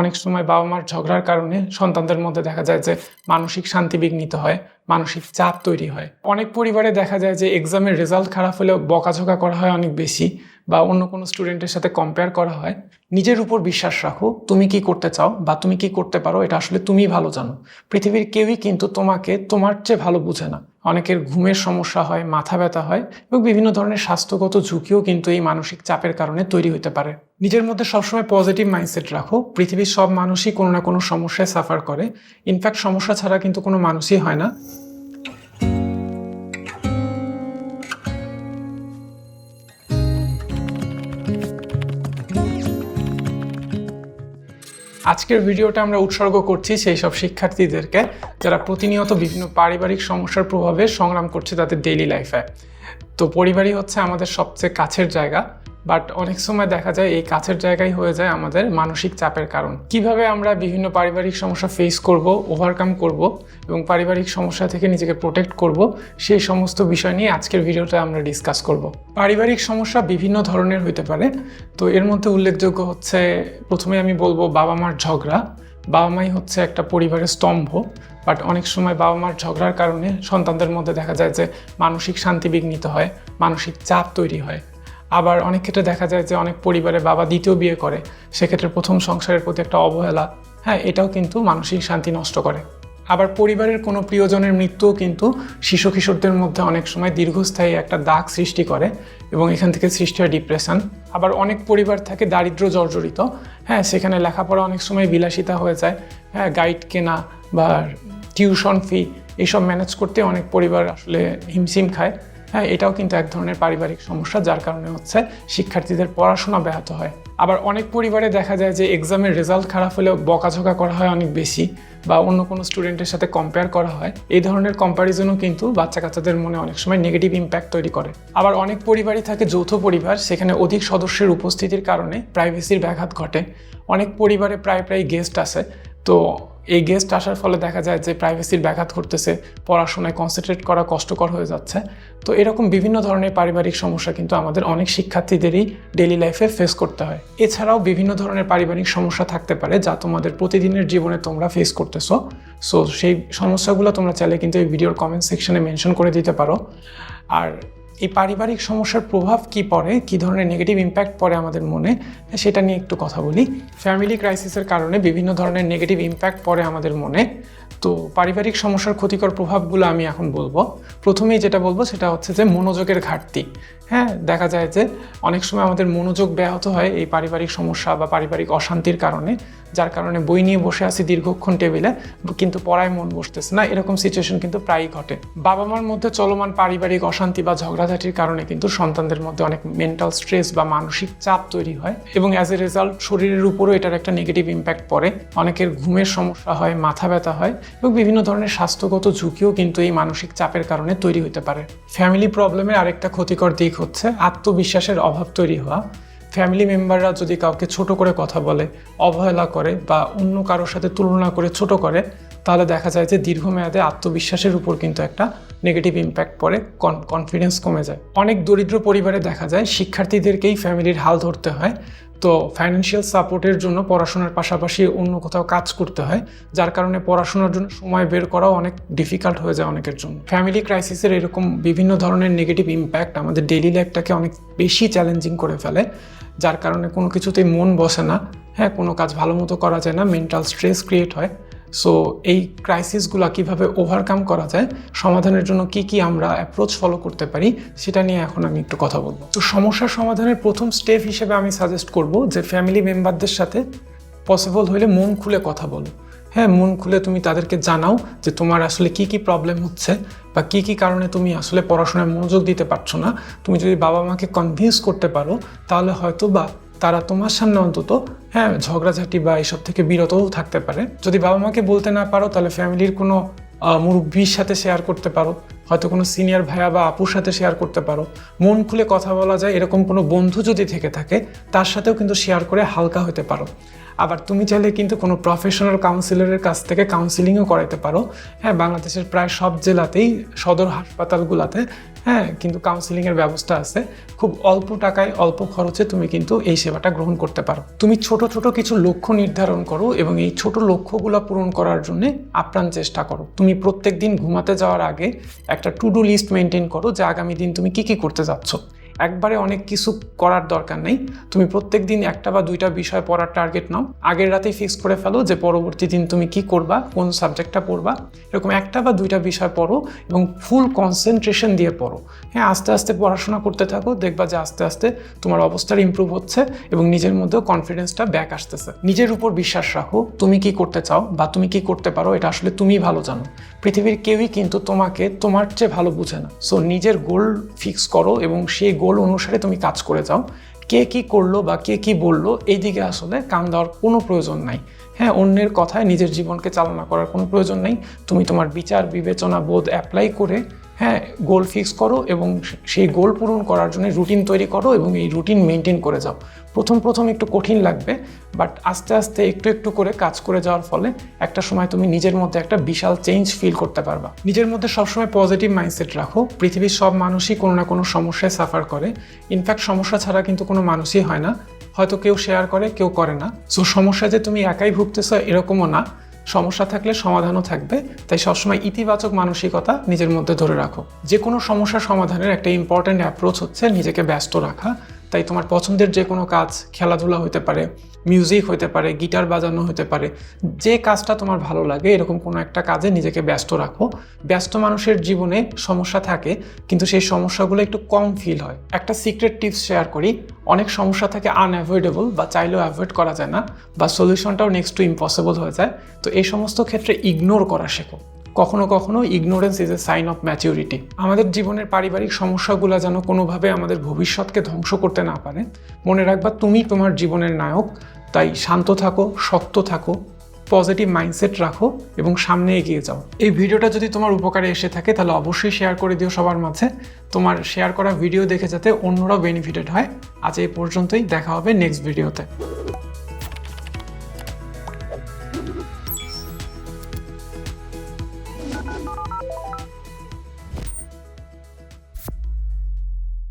অনেক সময় বাবা মার ঝগড়ার কারণে সন্তানদের মধ্যে দেখা যায় যে মানসিক শান্তি বিঘ্নিত হয়, মানসিক চাপ তৈরি হয়। অনেক পরিবারে দেখা যায় যে এক্সামের রেজাল্ট খারাপ হলেও বকাঝকা করা হয় অনেক বেশি। বা অন্য কোনো স্টুডেন্টের সাথে কম্পেয়ার করা হয়, নিজের উপর বিশ্বাস রাখো, তুমি কি করতে চাও বা তুমি কি করতে পারো, এটা আসলে তুমিই ভালো জানো। পৃথিবীর কেউই কিন্তু তোমাকে তোমার চেয়ে ভালো বুঝে না। অনেকের ঘুমের সমস্যা হয়, মাথা ব্যথা হয় এবং বিভিন্ন ধরনের স্বাস্থ্যগত ঝুঁকিও কিন্তু এই মানসিক চাপের কারণে তৈরি হতে পারে। নিজের মধ্যে সবসময় পজিটিভ মাইন্ডসেট রাখো, পৃথিবীর সব মানুষই কোনো না কোনো সমস্যায় সাফার করে। ইনফ্যাক্ট সমস্যা ছাড়া কিন্তু কোনো মানুষই হয় না। আজকের ভিডিওটা আমরা উৎসর্গ করছি সেই সব শিক্ষার্থীদেরকে যারা প্রতিনিয়ত বিভিন্ন পারিবারিক সমস্যার প্রভাবে সংগ্রাম করছে তাদের ডেইলি লাইফে তো পরিবারই হচ্ছে আমাদের সবচেয়ে কাছের জায়গা। বাট অনেক সময় দেখা যায় এই কাছের জায়গায় হয়ে যায় আমাদের মানসিক চাপের কারণ। কীভাবে আমরা বিভিন্ন পারিবারিক সমস্যা ফেস করব ওভারকাম করব এবং পারিবারিক সমস্যা থেকে নিজেকে প্রোটেক্ট করব, সেই সমস্ত বিষয় নিয়ে আজকের ভিডিওটা আমরা ডিসকাস করব। পারিবারিক সমস্যা বিভিন্ন ধরনের হতে পারে। তো এর মধ্যে উল্লেখযোগ্য হচ্ছে, প্রথমে আমি বলব বাবা মার ঝগড়া। বাবা মাই হচ্ছে একটা পরিবারের স্তম্ভ। বাট অনেক সময় বাবা মার ঝগড়ার কারণে সন্তানদের মধ্যে দেখা যায় যে মানসিক শান্তি বিঘ্নিত হয়, মানসিক চাপ তৈরি হয়। আবার অনেক ক্ষেত্রে দেখা যায় যে অনেক পরিবারে বাবা দ্বিতীয় বিয়ে করে, সেক্ষেত্রে প্রথম সংসারের প্রতি একটা অবহেলা। হ্যাঁ এটাও কিন্তু মানসিক শান্তি নষ্ট করে। আবার পরিবারের কোনো প্রিয়জনের মৃত্যুও কিন্তু শিশু কিশোরদের মধ্যে অনেক সময় দীর্ঘস্থায়ী একটা দাগ সৃষ্টি করে এবং এখান থেকে সৃষ্টি হয় ডিপ্রেশন আবার অনেক পরিবার থাকে দারিদ্র জর্জরিত। হ্যাঁ সেখানে লেখাপড়া অনেক সময় বিলাসিতা হয়ে যায়। হ্যাঁ গাইড কেনা বা টিউশন ফি এইসব ম্যানেজ করতে অনেক পরিবার আসলে হিমশিম খায়। হ্যাঁ এটাও কিন্তু এক ধরনের পারিবারিক সমস্যা, যার কারণে হচ্ছে শিক্ষার্থীদের পড়াশোনা ব্যাহত হয়। আবার অনেক পরিবারে দেখা যায় যে এক্সামের রেজাল্ট খারাপ হলেও বকাঝকা করা হয় অনেক বেশি বা অন্য কোনো স্টুডেন্টের সাথে কম্পেয়ার করা হয়। এই ধরনের কম্প্যারিজনও কিন্তু বাচ্চা কাচ্চাদের মনে অনেক সময় নেগেটিভ ইম্প্যাক্ট তৈরি করে। আবার অনেক পরিবারই থাকে যৌথ পরিবার, সেখানে অধিক সদস্যের উপস্থিতির কারণে প্রাইভেসির ব্যাঘাত ঘটে। অনেক পরিবারে প্রায় প্রায় গেস্ট আসে। তো এই গেস্ট আসার ফলে দেখা যায় যে প্রাইভেসির ব্যাঘাত ঘটতেছে, পড়াশোনায় কনসেন্ট্রেট করা কষ্টকর হয়ে যাচ্ছে। তো এরকম বিভিন্ন ধরনের পারিবারিক সমস্যা কিন্তু আমাদের অনেক শিক্ষার্থীদেরই ডেলি লাইফে ফেস করতে হয়। এছাড়াও বিভিন্ন ধরনের পারিবারিক সমস্যা থাকতে পারে যা তোমাদের প্রতিদিনের জীবনে তোমরা ফেস করতেছো। সো সেই সমস্যাগুলো তোমরা চাইলে কিন্তু এই ভিডিওর কমেন্ট সেকশনে মেনশন করে দিতে পারো। আর এই পারিবারিক সমস্যার প্রভাব কি পড়ে? কি ধরনের নেগেটিভ ইম্প্যাক্ট পড়ে আমাদের মনে? সেটা নিয়ে একটু কথা বলি। ফ্যামিলি ক্রাইসিসের কারণে বিভিন্ন ধরনের নেগেটিভ ইম্প্যাক্ট পড়ে আমাদের মনে। তো পারিবারিক সমস্যার ক্ষতিকর প্রভাবগুলো আমি এখন বলব। প্রথমেই যেটা বলব সেটা হচ্ছে যে মনোযোগের ঘাটতি। হ্যাঁ দেখা যায় যে অনেক সময় আমাদের মনোযোগ ব্যাহত হয় এই পারিবারিক সমস্যা বা পারিবারিক অশান্তির কারণে, যার কারণে বই নিয়ে বসে আছি দীর্ঘক্ষণ টেবিলে, কিন্তু পড়ায় মন বসতেছে না। এরকম সিচুয়েশন কিন্তু প্রায়ই ঘটে। বাবা মার মধ্যে চলমান পারিবারিক অশান্তি বা ঝগড়াঝাটির কারণে কিন্তু সন্তানদের মধ্যে অনেক মেন্টাল স্ট্রেস বা মানসিক চাপ তৈরি হয় এবং অ্যাজ এ রেজাল্ট শরীরের উপরও এটার একটা নেগেটিভ ইম্প্যাক্ট পড়ে। অনেকের ঘুমের সমস্যা হয়, মাথা ব্যথা হয় এবং বিভিন্ন ধরনের স্বাস্থ্যগত ঝুঁকিও কিন্তু এই মানসিক চাপের কারণে তৈরি হতে পারে। ফ্যামিলি প্রবলেমের আরেকটা ক্ষতিকর দিক হচ্ছে আত্মবিশ্বাসের অভাব তৈরি হওয়া। ফ্যামিলি মেম্বাররা যদি কাউকে ছোট করে কথা বলে, অবহেলা করে বা অন্য কারোর সাথে তুলনা করে ছোট করে তাহলে দেখা যায় যে দীর্ঘমেয়াদে আত্মবিশ্বাসের উপর কিন্তু একটা নেগেটিভ ইম্প্যাক্ট পড়ে কনফিডেন্স কমে যায়। অনেক দরিদ্র পরিবারে দেখা যায় শিক্ষার্থীদেরকেই ফ্যামিলির হাল ধরতে হয়। তো ফাইন্যান্সিয়াল সাপোর্টের জন্য পড়াশোনার পাশাপাশি অন্য কোথাও কাজ করতে হয়, যার কারণে পড়াশোনার জন্য সময় বের করাও অনেক ডিফিকাল্ট হয়ে যায় অনেকের জন্য। ফ্যামিলি ক্রাইসিসের এরকম বিভিন্ন ধরনের নেগেটিভ ইম্প্যাক্ট আমাদের ডেইলি লাইফটাকে অনেক বেশি চ্যালেঞ্জিং করে ফেলে। যার কারণে কোনো কিছুতেই মন বসে না। হ্যাঁ কোনো কাজ ভালো মতো করা যায় না মেন্টাল স্ট্রেস ক্রিয়েট হয়। সো এই ক্রাইসিসগুলো কীভাবে ওভারকাম করা যায়, সমাধানের জন্য কি কি আমরা অ্যাপ্রোচ ফলো করতে পারি, সেটা নিয়ে এখন আমি একটু কথা বলব। তো সমস্যার সমাধানের প্রথম স্টেপ হিসেবে আমি সাজেস্ট করব যে ফ্যামিলি মেম্বারদের সাথে পসিবল হলে মন খুলে কথা বলো। হ্যাঁ মন খুলে তুমি তাদেরকে জানাও যে, তোমার আসলে কি কি প্রবলেম হচ্ছে বা কি কি কারণে তুমি আসলে পড়াশোনায় মনোযোগ দিতে পারছ না। তুমি যদি বাবা মাকে কনভিন্স করতে পারো, তাহলে হয়তো বা তারা তোমার সামনে অন্তত হ্যাঁ ঝগড়াঝাটি বা এইসব থেকে বিরতও থাকতে পারে। যদি বাবা মাকে বলতে না পারো, তাহলে ফ্যামিলির কোনো মুরব্বীর সাথে শেয়ার করতে পারো। হয়তো কোনো সিনিয়র ভাইয়া বা আপুর সাথে শেয়ার করতে পারো। মন খুলে কথা বলা যায়, এরকম কোনো বন্ধু যদি থেকে থাকে, তার সাথেও কিন্তু শেয়ার করে হালকা হতে পারো। আবার তুমি চাইলে কিন্তু কোনো প্রফেশনাল কাউন্সিলরের কাছ থেকে কাউন্সিলিংও করাতে পারো। হ্যাঁ বাংলাদেশের প্রায় সব জেলাতেই সদর হাসপাতালগুলোতে হ্যাঁ কিন্তু কাউন্সিলিংয়ের ব্যবস্থা আছে। খুব অল্প টাকায় অল্প খরচে তুমি কিন্তু এই সেবাটা গ্রহণ করতে পারো। তুমি ছোট ছোট কিছু লক্ষ্য নির্ধারণ করো এবং এই ছোট লক্ষ্যগুলো পূরণ করার জন্য আপ্রাণ চেষ্টা করো। তুমি প্রত্যেক দিন ঘুমাতে যাওয়ার আগে একটা টু ডু লিস্ট মেনটেন করো যে আগামী দিন তুমি কি কি করতে যাচ্ছ। একবারে অনেক কিছু করার দরকার নেই। তুমি প্রত্যেক দিন একটা বা দুইটা বিষয় পড়ার টার্গেট নাও। আগের রাতেই ফিক্স করে ফেলো যে পরবর্তী দিন তুমি কি করবা, কোন সাবজেক্টটা পড়বা। এরকম একটা বা দুইটা বিষয় পড়ো এবং ফুল কনসেন্ট্রেশন দিয়ে পড়ো। হ্যাঁ আস্তে আস্তে পড়াশোনা করতে থাকো, দেখবা যে আস্তে আস্তে তোমার অবস্থার ইম্প্রুভ হচ্ছে এবং নিজের মধ্যেও কনফিডেন্সটা ব্যাক আসতেছে। নিজের উপর বিশ্বাস রাখো, তুমি কি করতে চাও বা তুমি কি করতে পারো, এটা আসলে তুমিই ভালো জানো। পৃথিবীর কেউই কিন্তু তোমাকে তোমার চেয়ে ভালো বুঝে না। সো নিজের গোল ফিক্স করো এবং সেই গোল অনুসারে তুমি কাজ করে যাও। কে কি করল বা কে কি বলল এই দিকে আসলে কান দেওয়ার কোনো প্রয়োজন নাই। হ্যাঁ অন্যের কথায় নিজের জীবনকে চালনা করার কোনো প্রয়োজন নেই। তুমি তোমার বিচার, বিবেচনা, বোধ অ্যাপ্লাই করে হ্যাঁ গোল ফিক্স করো এবং সেই গোল পূরণ করার জন্য রুটিন তৈরি করো এবং এই রুটিন মেনটেন করে যাও। প্রথম প্রথম একটু কঠিন লাগবে বাট আস্তে আস্তে একটু একটু করে কাজ করে যাওয়ার ফলে একটা সময় তুমি নিজের মধ্যে একটা বিশাল চেঞ্জ ফিল করতে পারবা। নিজের মধ্যে সবসময় পজিটিভ মাইন্ডসেট রাখো। পৃথিবীর সব মানুষই কোনো না কোনো সমস্যায় সাফার করে। ইনফ্যাক্ট সমস্যা ছাড়া কিন্তু কোনো মানুষই হয় না। হয়তো কেউ শেয়ার করে, কেউ করে না। সো সমস্যা যে তুমি একাই ভুগতেছ এরকমও না। সমস্যা থাকলে সমাধানও থাকবে। তাই সবসময় ইতিবাচক মানসিকতা নিজের মধ্যে ধরে রাখো। যে কোনো সমস্যা সমাধানের একটা ইম্পর্ট্যান্ট অ্যাপ্রোচ হচ্ছে নিজেকে ব্যস্ত রাখা। তাই তোমার পছন্দের যে কোনো কাজ খেলাধুলা হতে পারে মিউজিক হতে পারে গিটার বাজানো হতে পারে, যে কাজটা তোমার ভালো লাগে, এরকম কোনো একটা কাজে নিজেকে ব্যস্ত রাখো। ব্যস্ত মানুষের জীবনে সমস্যা থাকে, কিন্তু সেই সমস্যাগুলো একটু কম ফিল হয়। একটা সিক্রেট টিপস শেয়ার করি, অনেক সমস্যা থাকে আনঅ্যাভয়েডেবল বা চাইলেও অ্যাভয়েড করা যায় না, বা সলিউশনটাও নেক্সট টু ইম্পসিবল হয়ে যায়। তো এই সমস্ত ক্ষেত্রে ইগনোর করা শেখো। কখনো কখনো ignorance is a sign of maturity আমাদের জীবনের পারিবারিক সমস্যাগুলো যেন কোনোভাবে আমাদের ভবিষ্যৎকে ধ্বংস করতে না পারে। মনে রাখবা, তুমি তোমার জীবনের নায়ক, তাই শান্ত থাকো, শক্ত থাকো পজিটিভ মাইন্ডসেট রাখো এবং সামনে এগিয়ে যাও। এই ভিডিওটা যদি তোমার উপকারে এসে থাকে, তাহলে অবশ্যই শেয়ার করে দিও সবার মাঝে। তোমার শেয়ার করা ভিডিও দেখে যাতে অন্যরাও বেনিফিটেড হয়। আজ এই পর্যন্তই, দেখা হবে নেক্সট ভিডিওতে